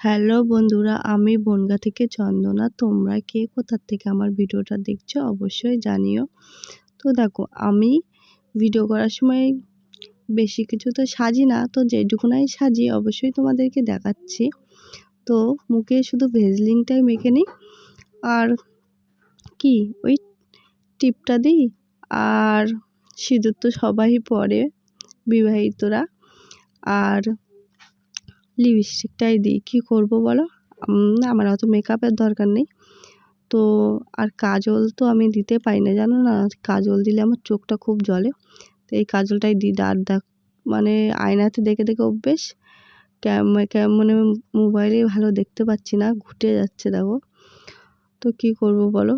Hello বন্ধুরা, আমি বনগা থেকে চন্দনা। তোমরা কে? কোথার থেকে আমার ভিডিওটা দেখছ? অবশ্যই জানিও। তো দেখো, আমি ভিডিও করার সময় বেশি কিছু তো সাজি না, তো যেটুকুনাই সাজি অবশ্যই তোমাদেরকে দেখাচ্ছি। তো মুখে শুধু ভেজলিংটাই মেখে নিই। আর কি? ওই টিপটা দিই। আর সিঁদুর তো সবাই পরে, বিবাহিতরা। আর লিপস্টিকটাই দিই। কী করব বলো? আমার অত মেকআপের দরকার নেই। তো, আর কাজল তো আমি দিতে পারি না, জানো না? কাজল দিলে আমার চোখটা খুব জ্বলে। তো এই কাজলটাই দিই। আর দেখ মানে আয়নাতে দেখে দেখে অভ্যেস মানে মোবাইলে ভালো দেখতে পাচ্ছি না, ঘুটে যাচ্ছে, দেখো। তো কী করব বলো?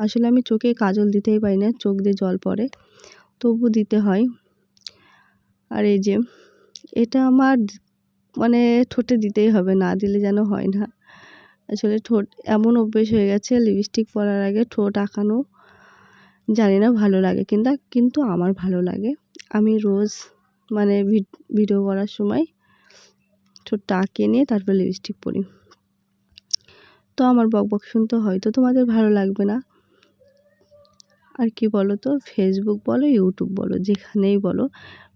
আসলে আমি চোখে কাজল দিতেই পারি না, চোখ দিয়ে জল পড়ে। তবু দিতে হয়। আর এই যে এটা আমার মানে ঠোঁটে দিতেই হবে, না দিলে যেন হয় না। আসলে ঠোঁট এমন অভ্যেস হয়ে গেছে লিপস্টিক পরার আগে ঠোঁট আঁকানো জানি না ভালো লাগে কিন্তু কিন্তু আমার ভালো লাগে। আমি রোজ মানে ভিডিও করার সময় ঠোঁটটা আঁকিয়ে নিয়ে তারপর লিপস্টিক পরি। তো আমার বক বক শুনতে হয়তো তোমাদের ভালো লাগবে না? আর কি বলো তো? ফেসবুক বলো ইউটিউব বলো, যেখানেই বলো,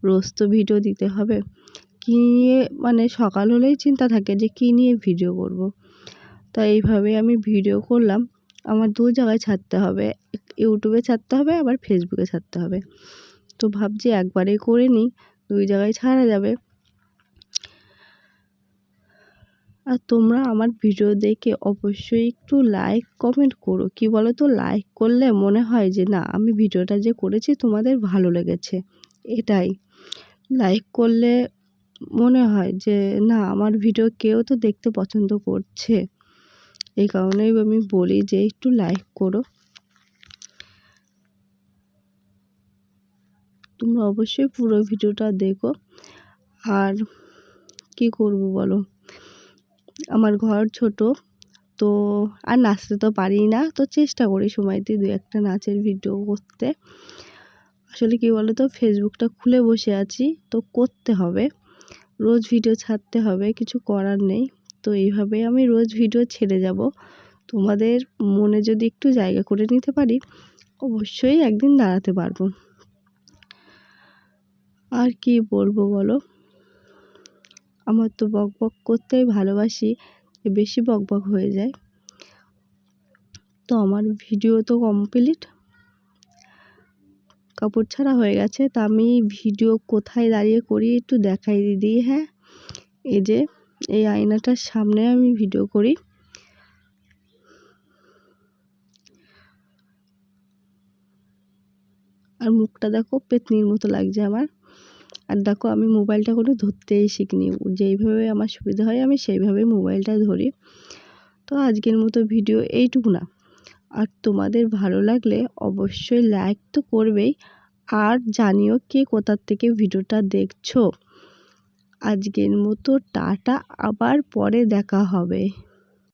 রোজ তো ভিডিও দিতে হবে। কী নিয়ে মানে সকাল হলেই চিন্তা থাকে যে কী নিয়ে ভিডিও করব। তা এইভাবে আমি ভিডিও করলাম। আমার দু জায়গায় ছাড়তে হবে। ইউটিউবে ছাড়তে হবে, আবার ফেসবুকে ছাড়তে হবে। তো ভাবছি একবারেই করে নিই। দুই জায়গায় ছাড়া যাবে। আর তোমরা আমার ভিডিও দেখে অবশ্যই একটু লাইক কমেন্ট করো। কি বলো তো লাইক করলে মনে হয় যে, না, আমি ভিডিওটা যে করেছি তোমাদের ভালো লেগেছে। এটাই। লাইক করলে মনে হয় যে, না, আমার ভিডিও কেউ তো দেখতে পছন্দ করছে। এই কারণেই আমি বলি যে, একটু লাইক করো। তোমরা অবশ্যই পুরো ভিডিওটা দেখো। আর কি করব বলো? আমার ঘর ছোট, তো আর নাচতে তো পারি না। তো চেষ্টা করি সময়তে দু একটা নাচের ভিডিও করতে। আসলে কী বলো তো ফেসবুকটা খুলে বসে আছি, তো করতে হবে। রোজ ভিডিও ছাড়তে হবে, কিছু করার নেই। তো এইভাবে আমি রোজ ভিডিও ছেড়ে যাব। তোমাদের মনে যদি একটু জায়গা করে নিতে পারি, অবশ্যই একদিন দাঁড়াতে পারব। আর কি বলব বলো? আমার তো বক বক করতেই ভালোবাসি, বেশি বক বক হয়ে যায়। তো আমার ভিডিও তো কমপ্লিট কাপড় ছাড়া হয়ে গেছে, তা আমি ভিডিও কোথায় দাঁড়িয়ে করি একটু দেখাই দিই হ্যাঁ? এই যে, এই আয়নাটার সামনে আমি ভিডিও করি। আর মুখটা দেখো, পেতনির মতো লাগছে আমার। আর দেখো আমি মোবাইলটা কোনো ধরতেই শিখিনি। যেইভাবে আমার সুবিধা হয় আমি সেইভাবে মোবাইলটা ধরি। তো আজকের মতো ভিডিও এইটুকু না। আর তোমাদের ভালো লাগলে অবশ্যই লাইক তো করবেই। আর জানিও কে কোথার থেকে ভিডিওটা দেখছ। আজকের মতো টাটা, আবার পরে দেখা হবে।